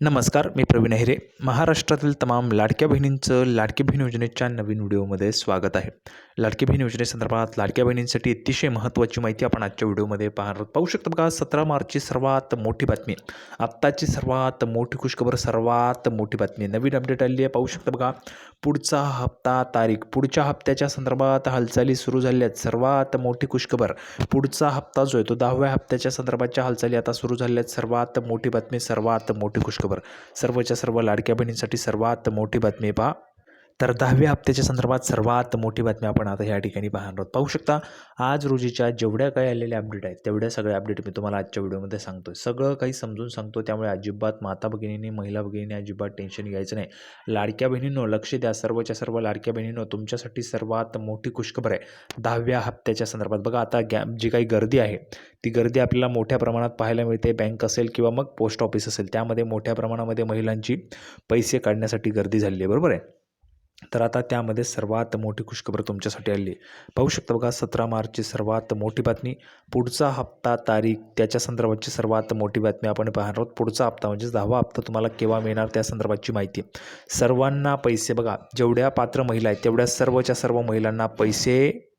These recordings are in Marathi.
नमस्कार मी प्रवीण अहिरे. महाराष्ट्रातील तमाम लाडक्या बहिणींचं लाडकी बहीण योजनेच्या नवीन व्हिडिओमध्ये स्वागत आहे. लाडकी बहीण योजनेसंदर्भात लाडक्या बहिणींसाठी अतिशय महत्त्वाची माहिती आपण आजच्या व्हिडिओमध्ये पाहणार पाहू शकतो. बघा सतरा मार्चची सर्वात मोठी बातमी. आत्ताची सर्वात मोठी खुशखबर सर्वात मोठी बातमी. नवीन अपडेट आलेली आहे पाहू शकता बघा. पुढचा हप्ता तारीख. पुढच्या हप्त्याच्या संदर्भात हालचाली सुरू झाल्या आहेत सर्वात मोठी खुशखबर. पुढचा हप्ता जो आहे तो दहाव्या हप्त्याच्या संदर्भाच्या हालचाली आता सुरू झाल्या आहेत सर्वात मोठी बातमी सर्वात मोठी खुशखबर. सर्वच्या सर्व लाडक्या बहिणींसाठी सर्वात मोठी बातमी पहा. तर दहाव्या हप्त्याच्या संदर्भात सर्वात मोठी बातमी आपण आता या ठिकाणी पाहणार आहोत. पाहू शकता आज रोजीच्या जेवढ्या काही आलेल्या अपडेट आहेत तेवढ्या सगळ्या अपडेट मी तुम्हाला आजच्या व्हिडिओमध्ये सांगतो सगळं काही समजून सांगतो त्यामुळे अजिबात माता भगिनींनी महिला भगिनींनी अजिबात टेन्शन घ्यायचं नाही. लाडक्या बहिणींनो लक्ष द्या. सर्वच्या सर्व लाडक्या बहिणींनो तुमच्यासाठी सर्वात मोठी खुशखबर आहे. दहाव्या हप्त्याच्या संदर्भात बघा आता गॅ जी काही गर्दी आहे ती गर्दी आपल्याला मोठ्या प्रमाणात पाहायला मिळते. बँक असेल किंवा मग पोस्ट ऑफिस असेल त्यामध्ये मोठ्या प्रमाणामध्ये महिलांची पैसे काढण्यासाठी गर्दी झालेली आहे. बरोबर आहे? तर आता त्यामध्ये सर्वात मोठी खुशखबर तुमच्यासाठी आली. आहे पाहू शकता बघा सतरा मार्चची सर्वात मोठी बातमी. पुढचा हप्ता तारीख त्याच्या संदर्भातची सर्वात मोठी बातमी आपण पाहणार आहोत. पुढचा हप्ता म्हणजेच दहावा हप्ता तुम्हाला केव्हा मिळणार त्या संदर्भातची माहिती. सर्वांना पैसे बघा जेवढ्या पात्र महिला आहेत तेवढ्या सर्वच्या सर्व महिलांना पैसे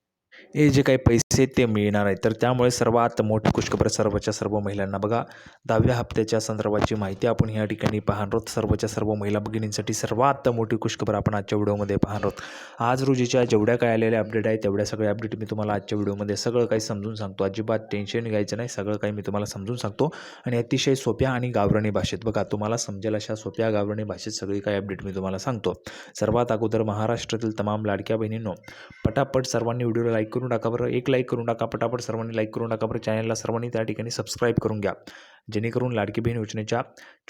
हे जे काही पैसे आहेत ते मिळणार आहेत. तर त्यामुळे सर्वात मोठी खुशखबर सर्वच्या सर्व महिलांना बघा. दहाव्या हप्त्याच्या संदर्भाची माहिती आपण या ठिकाणी पाहणार आहोत. सर्वच्या सर्व महिला भगिनींसाठी सर्वात मोठी खुशखबर आपण आजच्या व्हिडिओमध्ये पाहणार आहोत. आज रोजीच्या जेवढ्या काय आलेल्या अपडेट आहेत तेवढ्या सगळ्या अपडेट मी तुम्हाला आजच्या व्हिडिओमध्ये सगळं काही समजून सांगतो. अजिबात टेन्शन घ्यायचं नाही. सगळं काही मी तुम्हाला समजून सांगतो. आणि अतिशय सोप्या आणि गावराणी भाषेत बघा. तुम्हाला समजेल अशा सोप्या गावराणी भाषेत सगळी काही अपडेट मी तुम्हाला सांगतो. सर्वात अगोदर महाराष्ट्रातील तमाम लाडक्या बहिणींनो पटापट सर्वांनी व्हिडिओला लाईक करून टाका बरं. एक लाईक करून टाका पटापट सर्वांनी लाईक करून टाका बरं. चॅनलला सर्वांनी त्या ठिकाणी सबस्क्राईब करून घ्या. जेणेकरून लाडकी बहीण योजनेच्या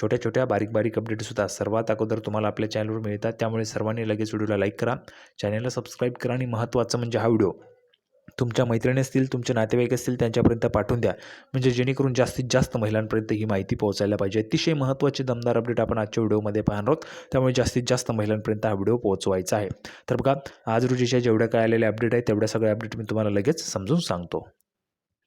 छोट्या छोट्या बारीक बारीक अपडेटसुद्धा सर्वात अगोदर तुम्हाला आपल्या चॅनलवर मिळतात. त्यामुळे सर्वांनी लगेच व्हिडिओला लाईक करा. चॅनलला सबस्क्राईब करा आणि महत्त्वाचं म्हणजे हा व्हिडिओ तुमच्या मैत्रिणी असतील तुमचे नातेवाईक असतील त्यांच्यापर्यंत पाठवून द्या. म्हणजे जेणेकरून जास्तीत जास्त महिलांपर्यंत ही माहिती पोहोचायला पाहिजे. अतिशय महत्त्वाचे दमदार अपडेट आपण आजच्या व्हिडिओमध्ये पाहणार आहोत. त्यामुळे जास्तीत जास्त महिलांपर्यंत हा व्हिडिओ पोहोचवायचा आहे. तर बघा आज रोजीच्या जेवढ्या काय आलेल्या अपडेट आहेत तेवढ्या सगळ्या अपडेट मी तुम्हाला लगेच समजून सांगतो.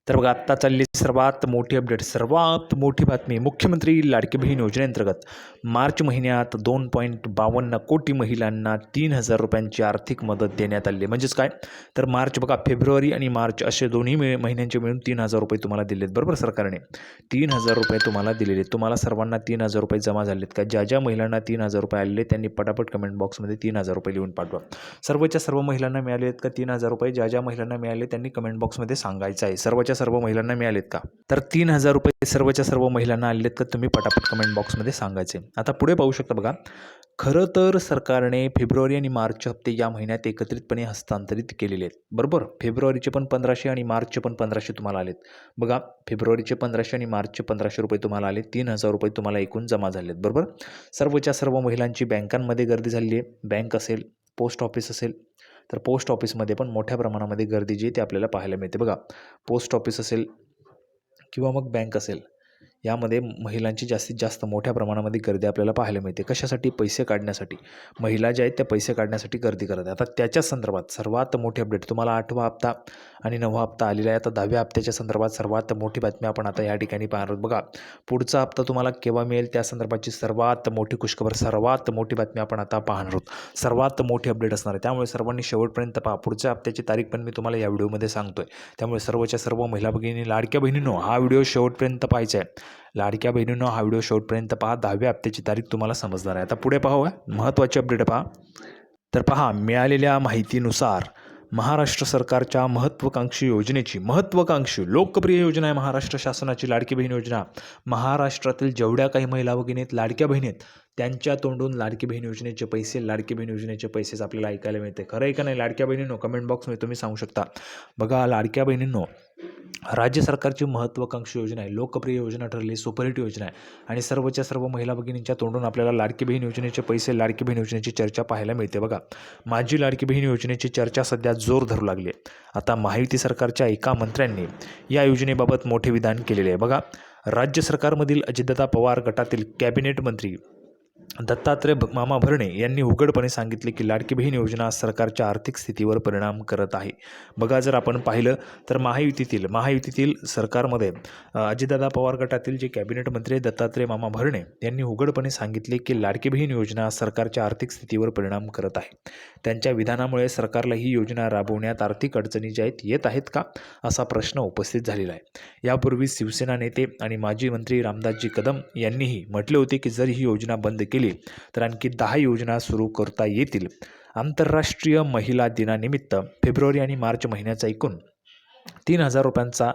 तर बघा आत्ता चालली सर्वात मोठी अपडेट सर्वात मोठी बातमी मुख्यमंत्री लाडकी बहीण योजनेअंतर्गत. मार्च महिन्यात दोन पॉईंट बावन्न कोटी महिलांना तीन हजार रुपयांची आर्थिक मदत देण्यात आली. आहे म्हणजेच काय? तर मार्च बघा फेब्रुवारी आणि मार्च असे दोन्ही मे महिन्यांचे मिळून तीन हजार रुपये तुम्हाला दिलेत. बरोबर सरकारने? तीन हजार रुपये तुम्हाला दिलेले आहेत. तुम्हाला सर्वांना तीन हजार रुपये जमा झालेत का? ज्या ज्या महिलांना तीन हजार रुपये आलेले त्यांनी पटापट कमेंट बॉक्समध्ये तीन हजार रुपये लिहून पाठवा. सर्वच्या सर्व महिलांना मिळाले आहेत का तीन हजार रुपये? ज्या ज्या महिलांना मिळाले त्यांनी कमेंट बॉक्समध्ये सांगायचं आहे. सर्वच्या सर्व महिलांना मिळालेत का? तर तीन हजार रुपये सर्वच्या सर्व महिलांना आलेत का तुम्ही पटापट कमेंट बॉक्समध्ये सांगायचे. आता पुढे पाहू शकता बघा. खरं तर सरकारने फेब्रुवारी आणि मार्च हप्ते या महिन्यात एकत्रितपणे हस्तांतरित केलेले आहेत. बरोबर? फेब्रुवारीचे पण पंधराशे आणि मार्चचे पण पंधराशे तुम्हाला आलेत. बघा फेब्रुवारीचे पंधराशे आणि मार्चचे पंधराशे रुपये तुम्हाला आले तीन हजार रुपये तुम्हाला एकूण जमा झाले आहेत बरोबर? सर्वच्या सर्व महिलांची बँकांमध्ये गर्दी झालेली आहे. बँक असेल पोस्ट ऑफिस असेल तर पोस्ट ऑफिसमध्ये पण मोठ्या प्रमाणामध्ये गर्दी जी आहे ती आपल्याला पाहायला मिळते. बघा पोस्ट ऑफिस असेल किंवा मग बँक असेल यामध्ये महिलांची जास्तीत जास्त मोठ्या प्रमाणामध्ये गर्दी आपल्याला पाहायला मिळते. कशासाठी? पैसे काढण्यासाठी. महिला ज्या आहेत त्या पैसे काढण्यासाठी गर्दी करत आहे आता त्याच्या संदर्भात सर्वात मोठी अपडेट तुम्हाला आठवा हप्ता आणि नववा हप्ता आलेला आहे. आता दहाव्या हप्त्याच्या संदर्भात सर्वात मोठी बातमी आपण आता या ठिकाणी पाहणार. आहोत बघा पुढचा हप्ता तुम्हाला केव्हा मिळेल? त्या संदर्भाची सर्वात मोठी खुशखबर सर्वात मोठी बातमी आपण आता पाहणार आहोत. सर्वात मोठी अपडेट असणार आहे. त्यामुळे सर्वांनी शेवटपर्यंत पहा. पुढच्या हप्त्याची तारीख पण मी तुम्हाला या व्हिडिओमध्ये सांगतोय. त्यामुळे सर्वच्या सर्व महिला भगिनी लाडक्या बहिणींनो हा व्हिडिओ शेवटपर्यंत पाहायचा आहे. लाडक्या बहिणींनो हा व्हिडिओ शेवटपर्यंत पहा. दहाव्या हप्त्याची तारीख तुम्हाला समजणार आहे. आता पुढे पाहूया महत्त्वाची अपडेट पहा. तर पहा मिळालेल्या माहितीनुसार महाराष्ट्र सरकारच्या महत्त्वाकांक्षी योजनेची महत्त्वाकांक्षी लोकप्रिय योजना आहे महाराष्ट्र शासनाची लाडकी बहीण योजना. महाराष्ट्रातील जेवढ्या काही महिला भगिनी आहेत लाडक्या बहिणी आहेत त्यांच्या तोंडून लाडकी बहीण योजनेचे पैसे लाडकी बहीण योजनेचे पैसेच आपल्याला ऐकायला मिळते. खरं आहे का नाही लाडक्या बहिणींनो कमेंट बॉक्समध्ये तुम्ही सांगू शकता. बघा लाडक्या बहिणींनो राज्य सरकारची महत्त्वाकांक्षी योजना आहे लोकप्रिय योजना ठरली सुपरहिट योजना आहे. आणि सर्वच्या सर्व महिला भगिनींच्या तोंडून आपल्याला लाडकी बहीण योजनेचे पैसे लाडकी बहीण योजनेची चर्चा पाहायला मिळते बघा. माझी लाडकी बहीण योजनेची चर्चा सध्या जोर धरू लागली आहे. आता महायुती सरकारच्या एका मंत्र्यांनी या योजनेबाबत मोठे विधान केलेले आहे बघा. राज्य सरकारमधील अजितदादा पवार गटातील कॅबिनेट मंत्री दत्तात्रय भ- मामा भरणे यांनी उघडपणे सांगितले की लाडकी बहीण योजना सरकारच्या आर्थिक स्थितीवर परिणाम करत आहे. बघा जर आपण पाहिलं तर महायुतीतील महायुतीतील सरकारमध्ये अजितदादा पवार गटातील जे कॅबिनेट मंत्री आहेत, दत्तात्रय मामा भरणे यांनी उघडपणे सांगितले की लाडकी बहीण योजना सरकारच्या आर्थिक स्थितीवर परिणाम करत आहे. त्यांच्या विधानामुळे सरकारला ही योजना राबवण्यात आर्थिक अडचणी ज्या आहेत येत आहेत का? असा प्रश्न उपस्थित झालेला आहे. यापूर्वी शिवसेना नेते आणि माजी मंत्री रामदासजी कदम यांनीही म्हटले होते की जर ही योजना बंद केली तर आणखी दहा योजना सुरू करता येतील. आंतरराष्ट्रीय महिला दिनानिमित्त फेब्रुवारी आणि मार्च महिन्याचा एकूण तीन हजार रुपयांचा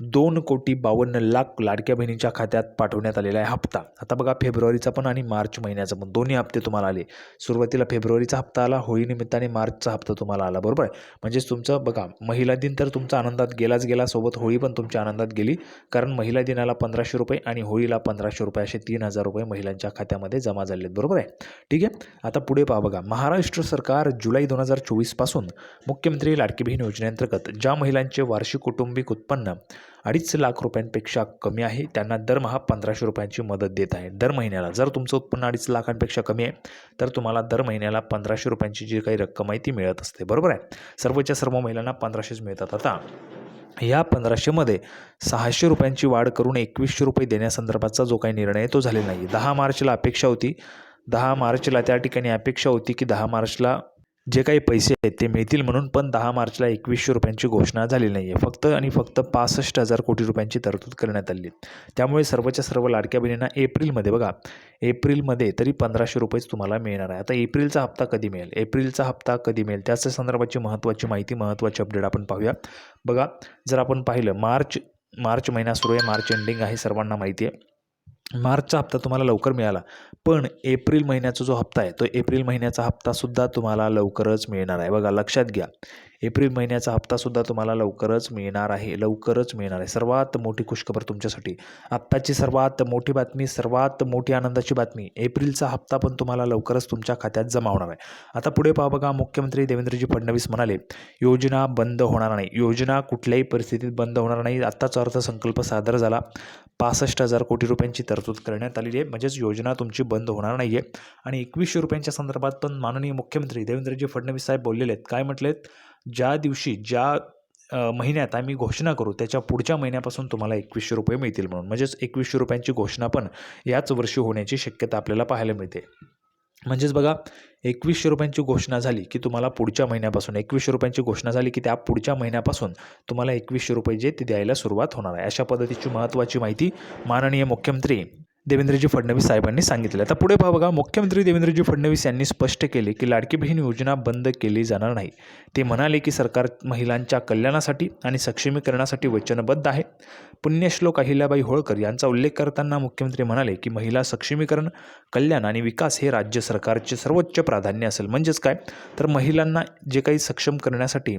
दोन कोटी बावन्न लाख लाडक्या बहिणीच्या खात्यात पाठवण्यात आलेला आहे हप्ता. आता बघा फेब्रुवारीचा पण आणि मार्च महिन्याचा पण दोन्ही हप्ते तुम्हाला आले. सुरुवातीला फेब्रुवारीचा हप्ता आला होळीनिमित्ताने मार्चचा हप्ता तुम्हाला आला बरोबर? आहे म्हणजेच तुमचं बघा महिला दिन तर तुमचा आनंदात गेलाच गेला सोबत होळी पण तुमच्या आनंदात गेली. कारण महिला दिनाला पंधराशे रुपये आणि होळीला पंधराशे रुपये असे तीन हजार रुपये महिलांच्या खात्यामध्ये जमा झाले आहेत बरोबर आहे? ठीक आहे? आता पुढे पहा बघा. महाराष्ट्र सरकार जुलै दोन हजार चोवीसपासून मुख्यमंत्री लाडकी बहीण योजनेअंतर्गत ज्या महिलांचे वार्षिक कुटुंबिक उत्पन्न अडीच लाख रुपयांपेक्षा कमी आहे. त्यांना दरमहा पंधराशे रुपयांची मदत देत आहे. दर महिन्याला जर तुमचं उत्पन्न अडीच लाखांपेक्षा कमी आहे तर तुम्हाला दर महिन्याला पंधराशे रुपयांची जी काही रक्कम आहे ती मिळत असते. बरोबर आहे? सर्वच्या सर्व महिलांना पंधराशेच मिळतात. आता या पंधराशेमध्ये सहाशे रुपयांची वाढ करून एकवीसशे रुपये देण्यासंदर्भातचा जो काही निर्णय आहे तो झालेला नाही. दहा मार्चला अपेक्षा होती. दहा मार्चला त्या ठिकाणी अपेक्षा होती की दहा मार्चला जे काही पैसे आहेत ते मिळतील म्हणून पण दहा मार्चला एकवीसशे रुपयांची घोषणा झाली नाही आहे फक्त आणि फक्त पासष्ट हजार कोटी रुपयांची तरतूद करण्यात आली आहे. त्यामुळे सर्वच्या सर्व लाडक्या बहिणींना एप्रिलमध्ये बघा एप्रिलमध्ये तरी पंधराशे रुपयेच तुम्हाला मिळणार आहे. आता एप्रिलचा हप्ता कधी मिळेल? एप्रिलचा हप्ता कधी मिळेल? त्याच्या संदर्भाची महत्त्वाची माहिती महत्त्वाची अपडेट आपण पाहूया. बघा जर आपण पाहिलं मार्च मार्च महिना सुरू आहे मार्च एंडिंग आहे सर्वांना माहिती आहे. मार्चचा हप्ता तुम्हाला लवकर मिळाला. पण एप्रिल महिन्याचा जो हप्ता आहे तो एप्रिल महिन्याचा हप्तासुद्धा तुम्हाला लवकरच मिळणार आहे. बघा लक्षात घ्या. एप्रिल महिन्याचा हप्तासुद्धा तुम्हाला लवकरच मिळणार आहे लवकरच मिळणार आहे. सर्वात मोठी खुशखबर तुमच्यासाठी. आत्ताची सर्वात मोठी बातमी सर्वात मोठी आनंदाची बातमी एप्रिलचा हप्ता पण तुम्हाला लवकरच तुमच्या खात्यात जमा होणार आहे. आता पुढे पहा बघा मुख्यमंत्री देवेंद्रजी फडणवीस म्हणाले योजना बंद होणार नाही. योजना कुठल्याही परिस्थितीत बंद होणार नाही. आत्ताचा अर्थसंकल्प सादर झाला. पासष्ट हजार कोटी रुपयांची तरतूद करण्यात आलेली आहे. म्हणजेच योजना तुमची बंद होणार नाही आहे आणि एकवीसशे रुपयांच्या संदर्भात पण माननीय मुख्यमंत्री देवेंद्रजी फडणवीस साहेब बोललेले आहेत. काय म्हटलेत? ज्या दिवशी ज्या महिन्यात आम्ही घोषणा करू त्याच्या पुढच्या महिन्यापासून तुम्हाला एकवीसशे रुपये मिळतील म्हणून. म्हणजेच एकवीसशे रुपयांची घोषणा पण याच वर्षी होण्याची शक्यता आपल्याला पाहायला मिळते. म्हणजेच बघा एकवीसशे रुपयांची घोषणा झाली की तुम्हाला पुढच्या महिन्यापासून एकवीसशे रुपयांची घोषणा झाली की त्या पुढच्या महिन्यापासून तुम्हाला एकवीसशे रुपये जे ते द्यायला सुरुवात होणार आहे. अशा पद्धतीची महत्त्वाची माहिती माननीय मुख्यमंत्री देवेंद्रजी फडणवीस साहेबांनी सांगितले आता पुढे पहा बघा मुख्यमंत्री देवेंद्रजी फडणवीस यांनी स्पष्ट केले की लाडकी बहीण योजना बंद केली जाणार नाही. ते म्हणाले की सरकार महिलांच्या कल्याणासाठी आणि सक्षमीकरणासाठी वचनबद्ध आहे. पुण्यश्लोक अहिल्याबाई होळकर यांचा उल्लेख करताना मुख्यमंत्री म्हणाले की महिला सक्षमीकरण कल्याण आणि विकास हे राज्य सरकारचे सर्वोच्च प्राधान्य असेल. म्हणजेच काय? तर महिलांना जे काही सक्षम करण्यासाठी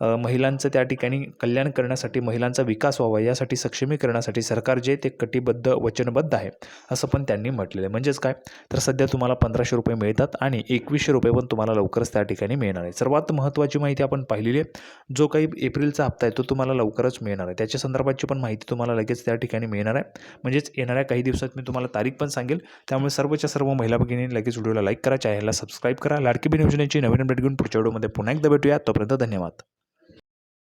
महिलांचं त्या ठिकाणी कल्याण करण्यासाठी महिलांचा विकास व्हावा यासाठी सक्षमीकरणासाठी सरकार जे ते कटिबद्ध वचनबद्ध आहे असं पण त्यांनी म्हटलेलं आहे. म्हणजेच काय? तर सध्या तुम्हाला पंधराशे रुपये मिळतात आणि एकवीसशे रुपये पण तुम्हाला लवकरच त्या ठिकाणी मिळणार आहे. सर्वात महत्त्वाची माहिती आपण पाहिलेली आहे जो काही एप्रिलचा हप्ता आहे तो तुम्हाला लवकरच मिळणार आहे. त्याच्या संदर्भाची पण माहिती तुम्हाला लगेच त्या ठिकाणी मिळणार आहे. म्हणजेच येणाऱ्या काही दिवसात मी तुम्हाला तारीख पण सांगेल. त्यामुळे सर्वच्या सर्व महिला भगिनी लगेच व्हिडिओला लाईक करा चॅनलला सबस्क्राईब करा. लाडकी बिन योजनेची नवीन अपडेट घेऊन पुढच्या व्हिडिओमध्ये पुन्हा एकदा भेटूया. तोपर्यंत धन्यवाद.